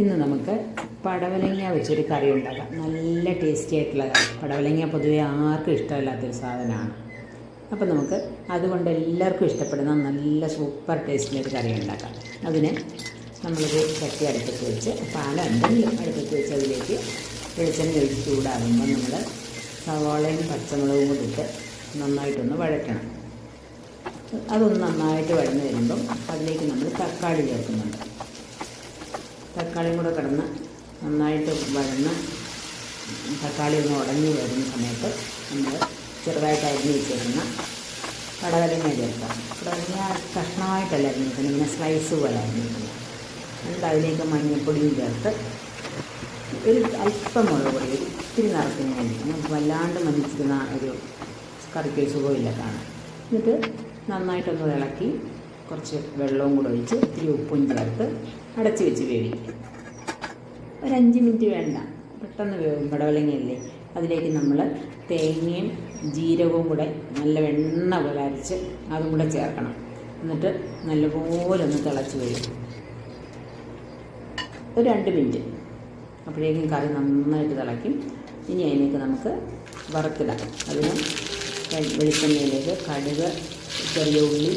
ഇന്ന് നമുക്ക് പടവലങ്ങ വെച്ചൊരു കറി ഉണ്ടാക്കാം. നല്ല ടേസ്റ്റി ആയിട്ടുള്ള കറി. പടവലങ്ങ പൊതുവെ ആർക്കും ഇഷ്ടമില്ലാത്തൊരു സാധനമാണ്. അപ്പോൾ നമുക്ക് അതുകൊണ്ട് എല്ലാവർക്കും ഇഷ്ടപ്പെടുന്ന നല്ല സൂപ്പർ ടേസ്റ്റിലൊരു കറി ഉണ്ടാക്കാം. അതിന് നമ്മളൊരു ചട്ടി അടുപ്പത്ത് വെച്ച് പാലം അടുപ്പത്ത് വെച്ച് അതിലേക്ക് വെളിച്ചെണ്ണ ഒഴിച്ച് ചൂടാകുമ്പോൾ നമ്മൾ സവാളയും പച്ചമുളകും കൂടി ഇട്ട് നന്നായിട്ടൊന്ന് വഴറ്റണം. അതൊന്ന് നന്നായിട്ട് വഴന്ന് വരുമ്പം അതിലേക്ക് നമ്മൾ തക്കാളി ചേർക്കുന്നുണ്ട്. തക്കാളിയും കൂടെ കിടന്ന് നന്നായിട്ട് വഴന്ന് തക്കാളി ഒന്ന് ഉടങ്ങി വരുന്ന സമയത്ത് നമ്മൾ ചെറുതായിട്ട് അരിഞ്ഞ് വെച്ചിരുന്ന കടകലങ്ങ ചേർക്കാം കടകലങ്ങ കഷ്ണമായിട്ടല്ല അരിഞ്ഞിരിക്കുന്നത്? ഇങ്ങനെ സ്ലൈസ് പോലെ അരിഞ്ഞിരിക്കുന്നത്. എന്നിട്ട് അതിലേക്ക് മഞ്ഞൾപ്പൊടിയും ചേർത്ത് ഒരു അല്പം മുളക് പൊടി ഒരു ഇത്തിരി നിറത്തിന് വേണ്ടി നമുക്ക് വല്ലാണ്ട് മഞ്ഞിച്ചിരുന്ന ഒരു കറിക്ക് സുഖമില്ല കാണാൻ. എന്നിട്ട് നന്നായിട്ടൊന്ന് ഇളക്കി കുറച്ച് വെള്ളവും കൂടെ ഒഴിച്ച് ഇത്തിരി ഉപ്പും ചേർത്ത് അടച്ച് വെച്ച് വേവിക്കും. ഒരു അഞ്ച് മിനിറ്റ് വേണ്ട. പെട്ടെന്ന് വേവും പടവലങ്ങയല്ലേ അതിലേക്ക് നമ്മൾ തേങ്ങയും ജീരകവും കൂടെ നല്ല വെണ്ണ പോലെ അരച്ച് അതും കൂടെ ചേർക്കണം. എന്നിട്ട് നല്ലപോലെ ഒന്ന് തിളച്ച് വരും. ഒരു രണ്ട് മിനിറ്റ്. അപ്പോഴേക്കും കറി നന്നായിട്ട് തിളയ്ക്കും. ഇനി അതിലേക്ക് നമുക്ക് വറുത്തിടാം. അതിന് വെളിച്ചെണ്ണയിലേക്ക് കടുക് ചെറിയ ഉള്ളി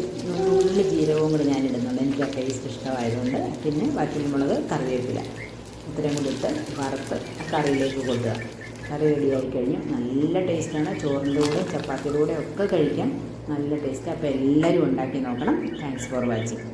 ഉള്ളി ജീരകവും കൂടെ ഞാൻ ഇടുന്നുണ്ട് എനിക്ക് ആ ടേസ്റ്റ് ഇഷ്ടമായതുകൊണ്ട്. പിന്നെ ബാക്കി വറ്റൽമുളക് കറിവേപ്പില. ഇത്രയും കൂടി ഇട്ട് വറുത്ത് കറിയിലേക്ക് കൊണ്ടുക കറി റെഡിയായി കഴിഞ്ഞു. നല്ല ടേസ്റ്റാണ് ചോറിന്റെ കൂടെ ചപ്പാത്തിയുടെ കൂടെ ഒക്കെ കഴിക്കാം. നല്ല ടേസ്റ്റ് അപ്പോൾ എല്ലാവരും ഉണ്ടാക്കി നോക്കണം. Thanks for watching